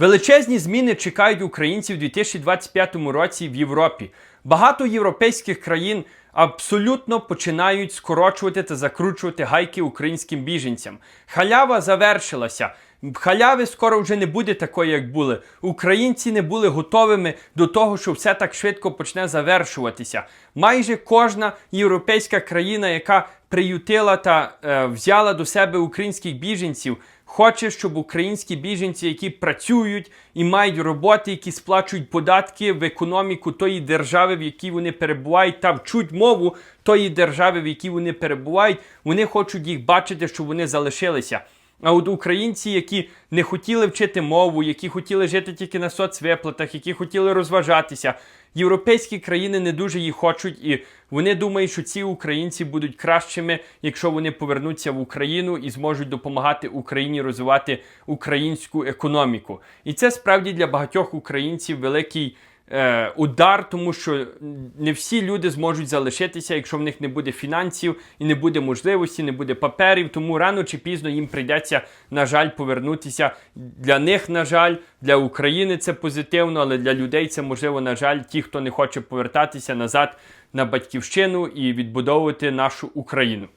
Величезні зміни чекають українців у 2025 році в Європі. Багато європейських країн абсолютно починають скорочувати та закручувати гайки українським біженцям. Халява завершилася. Халяви скоро вже не буде такої, як були. Українці не були готовими до того, що все так швидко почне завершуватися. Майже кожна європейська країна, яка приютила та е, взяла до себе українських біженців, хоче, щоб українські біженці, які працюють і мають роботи, які сплачують податки в економіку тої держави, в якій вони перебувають, та вчуть мову тої держави, в якій вони перебувають, вони хочуть їх бачити, щоб вони залишилися. А от українці, які не хотіли вчити мову, які хотіли жити тільки на соцвиплатах, які хотіли розважатися, європейські країни не дуже їх хочуть, і вони думають, що ці українці будуть кращими, якщо вони повернуться в Україну і зможуть допомагати Україні розвивати українську економіку. І це справді для багатьох українців великий е, удар, тому що не всі люди зможуть залишитися, якщо в них не буде фінансів і не буде можливості, не буде паперів. Тому рано чи пізно їм прийдеться, на жаль, повернутися. Для них, на жаль, для України це позитивно, але для людей це можливо, на жаль, ті, хто не хоче повертатися назад на батьківщину і відбудовувати нашу Україну.